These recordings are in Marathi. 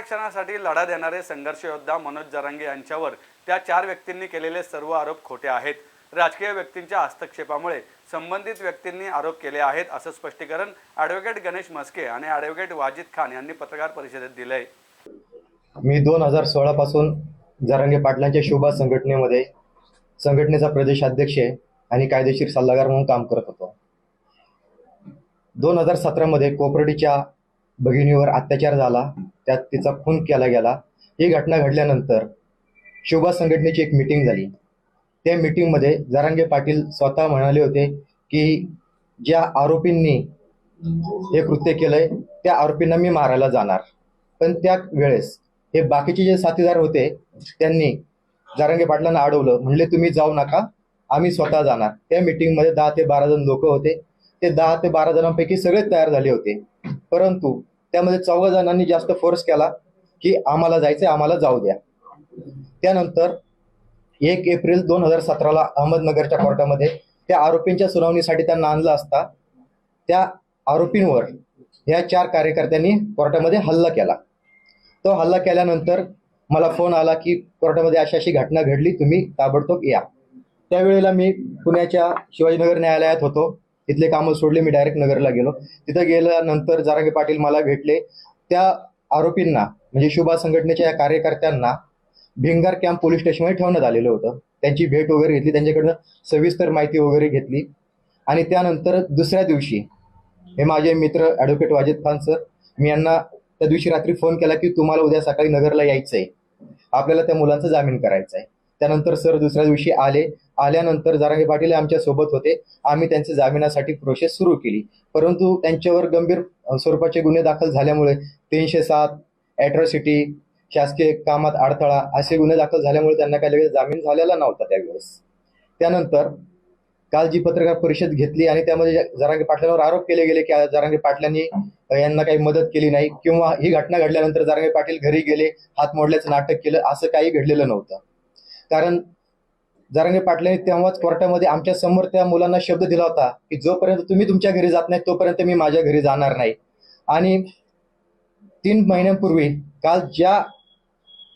आरक्षणासाठी लढा देणारे संघर्ष योद्धा मनोज जरांगे यांच्यावर त्या चार व्यक्तींनी केलेले सर्व आरोप खोटे आहेत. राजकीय व्यक्तींच्या हस्तक्षेपामुळे संबंधित व्यक्तींनी आरोप केले आहेत असं स्पष्टीकरण ॲडव्होकेट गणेश मस्के आणि ॲडव्होकेट वाजिद खान यांनी पत्रकार परिषदेत दिलंय. मी दोन हजार सोळा पासून जरांगे पाटलांच्या शोभा संघटनेमध्ये संघटनेचा प्रदेशाध्यक्ष आणि कायदेशीर सल्लागार म्हणून काम करत होतो. दोन हजार सतरामध्ये कोपर्डीच्या भगिनीवर अत्याचार झाला त्यात तिचा खून केला गेला. ही घटना घडल्यानंतर शोभा संघटनेची एक मिटिंग झाली. त्या मिटिंगमध्ये जरांगे पाटील स्वतः म्हणाले होते की ज्या आरोपींनी हे कृत्य केलंय त्या आरोपींना मी मारायला जाणार. पण त्या वेळेस हे बाकीचे जे साथीदार होते त्यांनी जारंगे पाटलांना अडवलं. म्हणले तुम्ही जाऊ नका आम्ही स्वतः जाणार. त्या मीटिंगमध्ये दहा ते बारा जण लोक होते. ते दहा ते बारा जणांपैकी सगळे तयार झाले होते. परंतु त्यामध्ये चौघा जणांनी जास्त फोर्स केला की आम्हाला जायचंय आम्हाला जाऊ द्या. त्यानंतर एक एप्रिल दोन हजार सतराला अहमदनगरच्या कोर्टामध्ये त्या आरोपींच्या सुनावणीसाठी त्यांना आणलं असता त्या आरोपींवर ह्या चार कार्यकर्त्यांनी कोर्टामध्ये हल्ला केला. तो हल्ला केल्यानंतर मला फोन आला की कोर्टामध्ये अशी अशी घटना घडली तुम्ही ताबडतोब या. त्यावेळेला मी पुण्याच्या शिवाजीनगर न्यायालयात होतो. तिथले कामं सोडले मी डायरेक्ट नगरला गेलो. तिथं गेल्यानंतर जारांगे पाटील मला भेटले. त्या आरोपींना म्हणजे शुभा संघटनेच्या या कार्यकर्त्यांना भिंगार कॅम्प पोलीस स्टेशनमध्ये ठेवण्यात आलेलं होतं. त्यांची भेट वगैरे घेतली त्यांच्याकडनं सविस्तर माहिती वगैरे घेतली. आणि त्यानंतर दुसऱ्या दिवशी हे माझे मित्र ॲडव्होकेट वाजिद खान सर मी यांना त्या दिवशी रात्री फोन केला की तुम्हाला उद्या सकाळी नगरला यायचं आहे आपल्याला त्या मुलांचा जामीन करायचा आहे त्यानंतर सर दुसऱ्या दिवशी आले. आल्यानंतर जारांगे पाटील आमच्यासोबत होते. आम्ही त्यांच्या जामिनासाठी प्रोसेस सुरू केली. परंतु त्यांच्यावर गंभीर स्वरूपाचे गुन्हे दाखल झाल्यामुळे तीनशे सात ॲट्रॉसिटी शासकीय कामात अडथळा असे गुन्हे दाखल झाल्यामुळे त्यांना काही लगेच जामीन झालेला नव्हता त्यावेळेस. त्यानंतर काल जी पत्रकार परिषद घेतली आणि त्यामध्ये जरांगे पाटलांवर आरोप केले गेले की जरांगे पाटलांनी यांना काही मदत केली नाही किंवा ही घटना घडल्यानंतर जरांगे पाटील घरी गेले हात मोडल्याचं नाटक केलं असं काही घडलेलं नव्हतं. कारण जरांगे पाटलांनी तेव्हाच कोर्टामध्ये आमच्यासमोर त्या मुलांना शब्द दिला होता की जोपर्यंत तुम्ही तुमच्या घरी जात नाही तोपर्यंत मी माझ्या घरी जाणार नाही. आणि तीन महिन्यांपूर्वी काल ज्या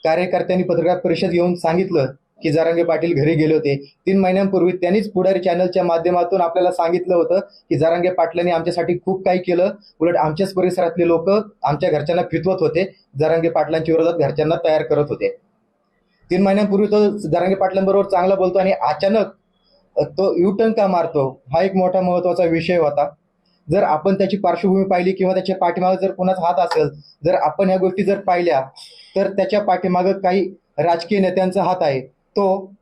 कार्यकर्त्यांनी पत्रकार परिषद घेऊन सांगितलं की जरांगे पाटील घरी गेले होते तीन महिन्यांपूर्वी त्यांनीच पुढारी चॅनलच्या माध्यमातून आपल्याला सांगितलं होतं की जरांगे पाटलांनी आमच्यासाठी खूप काही केलं. उलट आमच्याच परिसरातले लोक आमच्या घरच्यांना फितवत होते. जरांगे पाटलांच्या विरोधात घरच्यांना तयार करत होते. तीन महिन्यांपूर्वी तो जरांगे पाटलांबरोबर चांगला बोलतो आणि अचानक तो युटर्न का मारतो हा एक मोठा महत्त्वाचा विषय होता. जर आपण त्याची पार्श्वभूमी पाहिली किंवा त्याच्या पाठीमागे जर कोणाचा हात असेल जर आपण ह्या गोष्टी जर पाहिल्या तर त्याच्या पाठीमागं काही राजकीय नेत्यांचा हात आहे. तो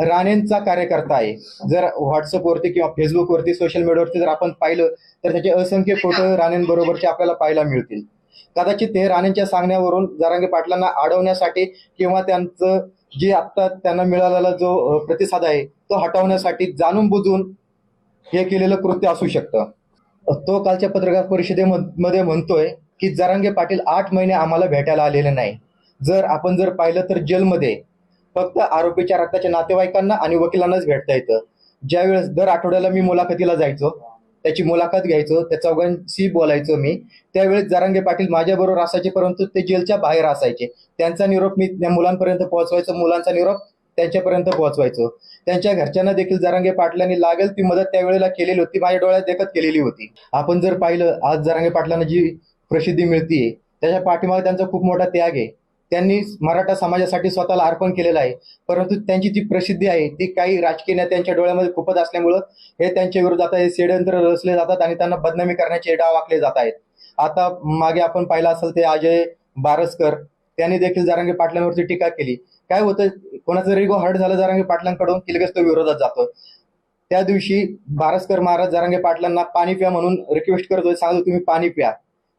राणेंचा कार्यकर्ता आहे. जर व्हॉट्सअपवरती किंवा फेसबुकवरती सोशल मीडियावरती जर आपण पाहिलं तर त्याचे असंख्य फोटो राणेंबरोबरचे आपल्याला पाहायला मिळतील. कदाचित ते राणेंच्या सांगण्यावरून जरांगे पाटलांना अडवण्यासाठी किंवा त्यांचं जे आत्ता त्यांना मिळालेला जो प्रतिसाद आहे तो हटवण्यासाठी जाणून बुजून हे केलेलं कृत्य असू शकतं. तो कालच्या पत्रकार परिषदेमध्ये म्हणतोय की जरांगे पाटील आठ महिने आम्हाला भेटायला आलेले नाही. जर आपण जर पाहिलं तर जेलमध्ये फक्त आरोपीच्या रक्ताच्या नातेवाईकांना आणि वकिलांनाच भेटता येतं. ज्यावेळेस दर आठवड्याला मी मुलाखतीला जायचो त्याची मुलाखत घ्यायचो त्या चौघांशी बोलायचो मी. त्यावेळेस जरांगे पाटील माझ्याबरोबर असायचे परंतु ते जेलच्या बाहेर असायचे. त्यांचा निरोप मी त्या मुलांपर्यंत पोहोचवायचो मुलांचा निरोप त्यांच्यापर्यंत पोहोचवायचो. त्यांच्या घरच्यांना देखील जरांगे पाटलांनी लागेल ती मदत त्यावेळेला केलेली होती माझ्या डोळ्यात देखत केलेली होती. आपण जर पाहिलं आज जरांगे पाटलांना जी प्रसिद्धी मिळतीये त्याच्या पाठीमागे त्यांचा खूप मोठा त्याग आहे. त्यांनी मराठा समाजासाठी स्वतःला अर्पण केलेलं आहे. परंतु त्यांची जी प्रसिद्धी आहे ती काही राजकीय नेत्यांच्या डोळ्यामध्ये खूपच असल्यामुळं हे त्यांच्या विरोधात हे षडयंत्र रचले जातात आणि त्यांना बदनामी करण्याचे डाव आखले जात आहेत. आता मागे आपण पाहिलं असेल ते अजय बारसकर त्यांनी देखील जरांगे पाटलांवरती टीका केली. काय होतं कोणाचं रिगो हर्ट झालं जरांगे पाटलांकडून की लगेच तो विरोधात जातो त्या दिवशी बारसकर महाराज जरांगे पाटलांना पाणी प्या म्हणून रिक्वेस्ट करत सांगतो तुम्ही पाणी प्या.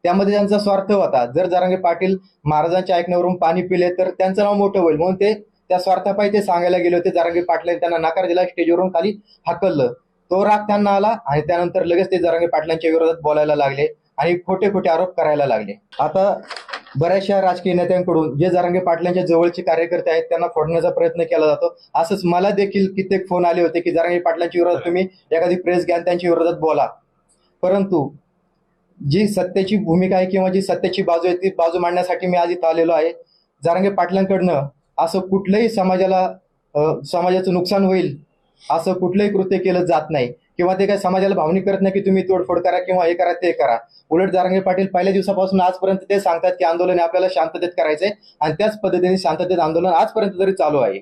त्यामध्ये त्यांचा स्वार्थ होता. जर जरांगे पाटील महाराजांच्या ऐकण्यावरून पाणी पिले तर त्यांचं नाव मोठं होईल. म्हणून ते त्या स्वार्थापायी ते सांगायला गेले होते. जरांगे पाटलांनी त्यांना नकार दिला स्टेजवरून खाली हाकललं. तो राग त्यांना आला आणि त्यानंतर लगेच ते जरांगे पाटलांच्या विरोधात बोलायला लागले आणि खोटे खोटे आरोप करायला लागले. आता बऱ्याचशा राजकीय नेत्यांकडून जे जरांगे पाटलांच्या जवळचे कार्यकर्ते आहेत त्यांना फोडण्याचा प्रयत्न केला जातो. असंच मला देखील कित्येक फोन आले होते की जरांगे पाटलांच्या विरोधात तुम्ही एखादी प्रेस घ्या त्यांच्या विरोधात बोला. परंतु जी सत्याची भूमिका आहे किंवा जी सत्याची बाजू आहे ती बाजू मांडण्यासाठी मी आज इथं आलेलो आहे. जारंगे पाटलांकडनं असं कुठलंही समाजाला समाजाचं नुकसान होईल असं कुठलंही कृत्य केलं जात नाही. किंवा ते काय समाजाला भावनिक करत नाही की तुम्ही तोडफोड करा किंवा हे करा ते करा. उलट जारंगे पाटील पहिल्या दिवसापासून आजपर्यंत ते सांगतात की आंदोलन हे आपल्याला शांततेत करायचंय आणि त्याच पद्धतीने शांततेत आंदोलन आजपर्यंत तरी चालू आहे.